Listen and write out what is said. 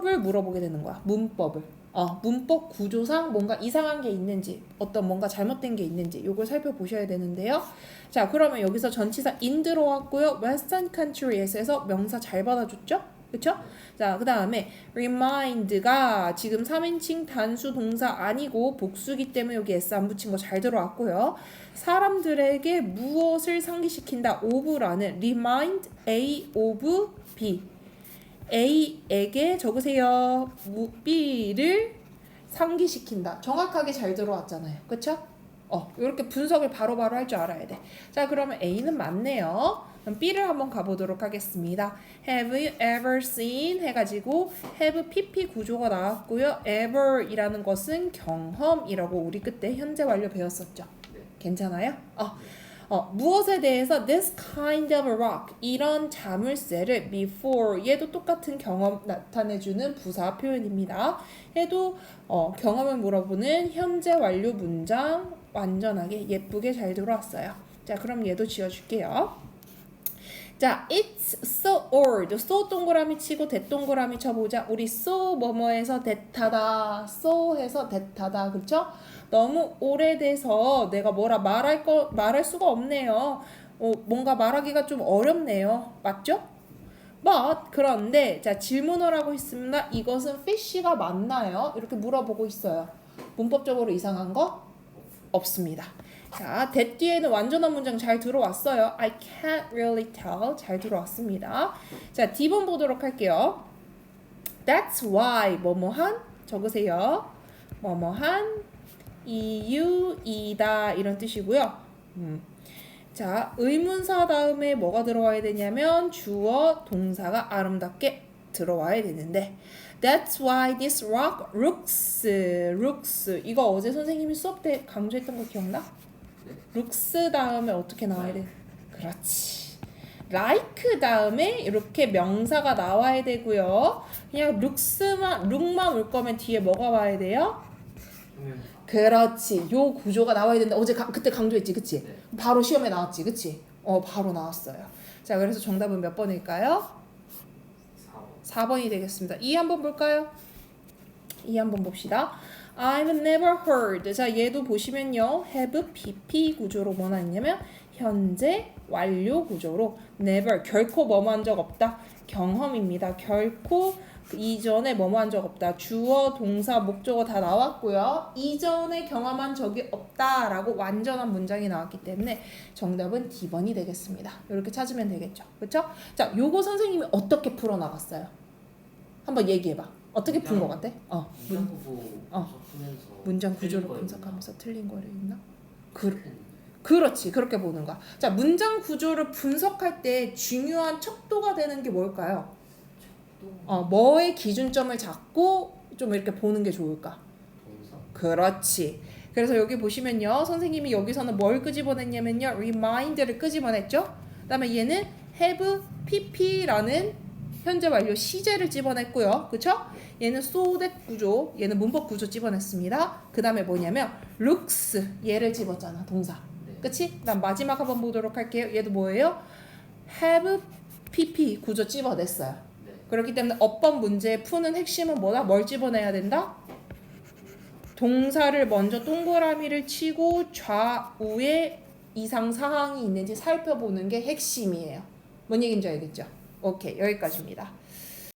문법을 물어보게 되는 거야. 문법을. 어, 문법 구조상 뭔가 이상한 게 있는지, 어떤 뭔가 잘못된 게 있는지 요걸 살펴보셔야 되는데요. 자, 그러면 여기서 전치사 in 들어왔고요. Western country에서 명사 잘 받아줬죠? 그쵸? 자, 그 다음에 remind가 지금 3인칭 단수 동사 아니고 복수기 때문에 여기 s 안 붙인 거 잘 들어왔고요. 사람들에게 무엇을 상기시킨다? of라는 remind A of B. A에게 적으세요. 무- B를 상기시킨다. 정확하게 잘 들어왔잖아요. 그쵸? 어, 이렇게 분석을 바로바로 할 줄 알아야 돼. 자, 그러면 A는 맞네요. 그럼 B를 한번 가보도록 하겠습니다. Have you ever seen 해가지고 have PP 구조가 나왔고요. ever이라는 것은 경험이라고 우리 그때 현재 완료 배웠었죠. 괜찮아요? 어, 어, 무엇에 대해서 this kind of rock 이런 자물쇠를 before 얘도 똑같은 경험 나타내주는 부사 표현입니다. 얘도 어, 경험을 물어보는 현재 완료 문장 완전하게 예쁘게 잘 들어왔어요. 자, 그럼 얘도 지워줄게요. 자, it's so old. so 동그라미 치고 대 동그라미 쳐보자. 우리 so 뭐뭐해서 대타다. so 해서 대타다. 그쵸? 너무 오래돼서 내가 뭐라 말할 거 말할 수가 없네요. 어, 뭔가 말하기가 좀 어렵네요. 맞죠? but 그런데 자 질문을 하고 있습니다. 이것은 fish가 맞나요? 이렇게 물어보고 있어요. 문법적으로 이상한 거 없습니다. 자, that 뒤에는 완전한 문장 잘 들어왔어요. I can't really tell. 잘 들어왔습니다. 자, D번 보도록 할게요. That's why 뭐뭐한 적으세요. 뭐뭐한 이유이다 이런 뜻이고요. 음. 자, 의문사 다음에 뭐가 들어와야 되냐면 주어 동사가 아름답게 들어와야 되는데 That's why this rock looks looks 이거 어제 선생님이 수업 때 강조했던 거 기억나? Looks 다음에 어떻게 나와야 돼? 그렇지. like 다음에 이렇게 명사가 나와야 되고요. 그냥 looks만 look만 올 거면 뒤에 뭐가 와야 돼요? 그렇지. 요 구조가 나와야 된다. 어제 가, 그때 강조했지, 그치? 네. 바로 시험에 나왔지, 그치? 어, 바로 나왔어요. 자, 그래서 정답은 몇 번일까요? 4번 4번이 되겠습니다. 2 한번 볼까요? 2 한번 봅시다. I've never heard. 자, 얘도 보시면요. have PP 구조로 뭐 나왔냐면 현재 완료 구조로 never 결코 뭐뭐 한 적 없다. 경험입니다. 결코 그 이전에 뭐뭐 한 적 없다. 주어, 동사, 목적어 다 나왔고요. 이전에 경험한 적이 없다라고 완전한 문장이 나왔기 때문에 정답은 D번이 되겠습니다. 이렇게 찾으면 되겠죠. 그렇죠? 자, 요거 선생님이 어떻게 풀어 나갔어요? 한번 얘기해 봐. 어떻게 푼 거 같아? 어. 문, 문장구조 어. 문장 구조를 분석하면서 틀린 거를 있나? 그? 그렇지. 그렇게 보는 거야. 자, 문장 구조를 분석할 때 중요한 척도가 되는 게 뭘까요? 또 어, 뭐의 기준점을 잡고 좀 이렇게 보는 게 좋을까? 그렇지. 그래서 여기 보시면요. 선생님이 여기서는 뭘 끄집어냈냐면요. remind를 끄집어냈죠. 그다음에 얘는 have pp라는 현재 완료 시제를 집어냈고요. 그쵸? 얘는 that 구조, 얘는 문법 구조 집어냈습니다. 그 다음에 뭐냐면 looks 얘를 집었잖아. 동사. 네. 그치? 그다음 마지막 한번 보도록 할게요. 얘도 뭐예요? have pp 구조 집어냈어요. 네. 그렇기 때문에 어법 문제 푸는 핵심은 뭐다? 뭘 집어내야 된다? 동사를 먼저 동그라미를 치고 좌우에 이상 사항이 있는지 살펴보는 게 핵심이에요. 뭔 얘기인지 알겠죠? 오케이 여기까지입니다.